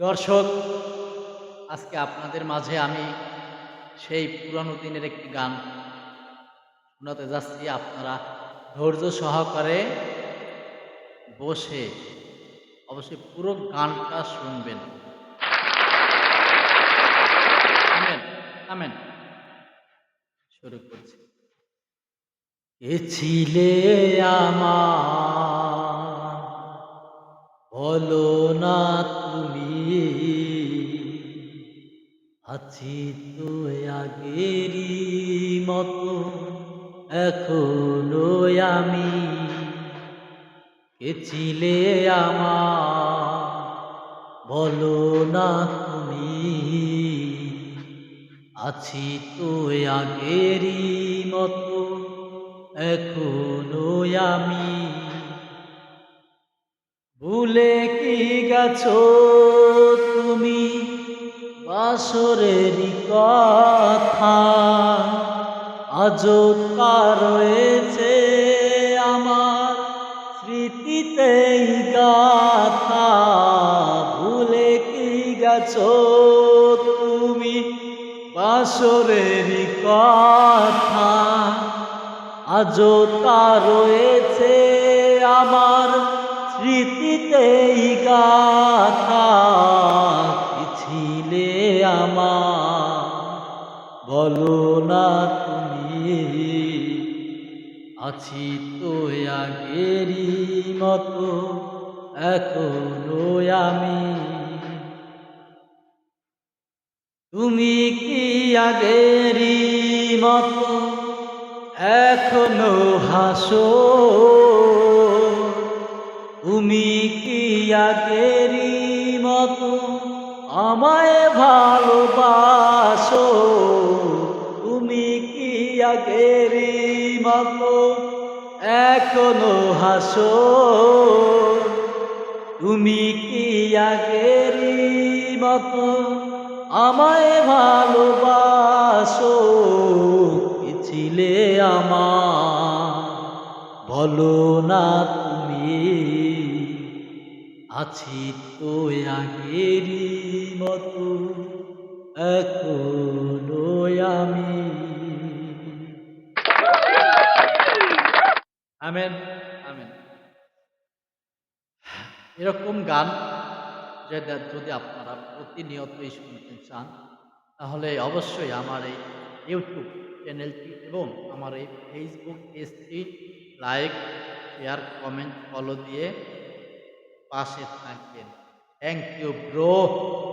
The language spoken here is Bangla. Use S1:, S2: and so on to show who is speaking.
S1: দর্শক, আজকে আপনাদের মাঝে আমি সেই পুরানো দিনের একটি গান শোনাতে যাচ্ছি। আপনারা ধৈর্য সহকারে বসে অবশ্যই পুরো গানটা শুনবেন। থামেন শুরু করছি। কে ছিলে আমার? বলো না আছি তো আগেরই মতো, এখনও আমি কে ছিলে আমার? বলো না তুমি, আছি তো আগেরই মতো, এখনও আমি। ভুলে কি গেছো? তুমি বাসরের কথা। আজও তা রয়েছে আমার স্মৃতিতেই গাথা। ভুলে কি গেছো তুমি বাসরের কথা? আজও তা রয়েছে আমার স্মৃতিতেই গাথা। বলো না তুমি, আছি তো আগেরই মতো, এখনও আমি। তুমি কি আগেরই মতো, এখনও হাসো? তুমি কি আগেরই মতো, আমায় ভালোবাসো? আগেরই মতো এখনও হাসো। তুমি কি আগেরই মতো আমায় ভালোবাসো? ছিলে আমার? বলো না তুমি। আছি তো আগেরই মতো এখনও আমেন। আমেন। এরকম গান যেটা যদি আপনারা প্রতিনিয়তই শুনতে চান, তাহলে অবশ্যই আমার এই ইউটিউব চ্যানেলটি এবং আমার এই ফেসবুক পেজটি লাইক, শেয়ার, কমেন্ট, ফলো দিয়ে পাশে থাকবেন। Thank you bro